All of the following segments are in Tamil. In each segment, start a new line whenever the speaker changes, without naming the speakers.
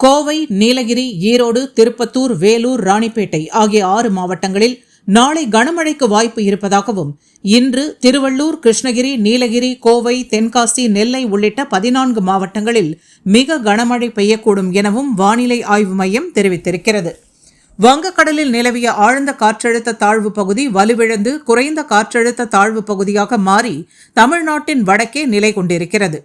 கோவை நீலகிரி ஈரோடு திருப்பத்தூர் வேலூர் ராணிப்பேட்டை ஆகிய ஆறு மாவட்டங்களில் நாளை கனமழைக்கு வாய்ப்பு இருப்பதாகவும் இன்று திருவள்ளூர் கிருஷ்ணகிரி நீலகிரி கோவை தென்காசி நெல்லை உள்ளிட்ட பதினான்கு மாவட்டங்களில் மிக கனமழை பெய்யக்கூடும் எனவும் வானிலை ஆய்வு மையம் தெரிவித்திருக்கிறது. வங்கக்கடலில் நிலவிய ஆழ்ந்த காற்றழுத்த தாழ்வு பகுதி வலுவிழந்து குறைந்த காற்றழுத்த தாழ்வு பகுதியாக மாறி தமிழ்நாட்டின் வடக்கே நிலை கொண்டிருக்கிறது.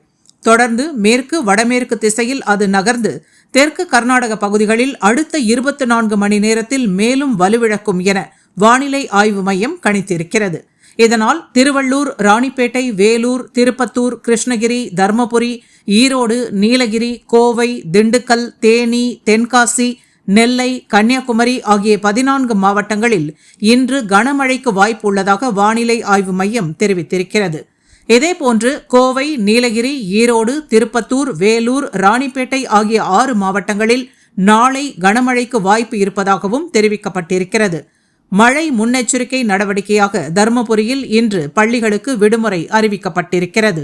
தொடர்ந்து மேற்கு வடமேற்கு திசையில் அது நகர்ந்து தெற்கு கர்நாடக பகுதிகளில் அடுத்த இருபத்தி நான்கு மணி நேரத்தில் மேலும் வலுவிழக்கும் என வானிலை ஆய்வு மையம் கணித்திருக்கிறது. இதனால் திருவள்ளூர் ராணிப்பேட்டை வேலூர் திருப்பத்தூர் கிருஷ்ணகிரி தர்மபுரி ஈரோடு நீலகிரி கோவை திண்டுக்கல் தேனி தென்காசி நெல்லை கன்னியாகுமரி ஆகிய பதினான்கு மாவட்டங்களில் இன்று கனமழைக்கு வாய்ப்பு உள்ளதாக வானிலை ஆய்வு மையம் தெரிவித்திருக்கிறது. இதேபோன்று கோவை நீலகிரி ஈரோடு திருப்பத்தூர் வேலூர் ராணிப்பேட்டை ஆகிய ஆறு மாவட்டங்களில் நாளை கனமழைக்கு வாய்ப்பு இருப்பதாகவும் தெரிவிக்கப்பட்டிருக்கிறது. மழை முன்னெச்சரிக்கை நடவடிக்கையாக தருமபுரியில் இன்று பள்ளிகளுக்கு விடுமுறை அறிவிக்கப்பட்டிருக்கிறது.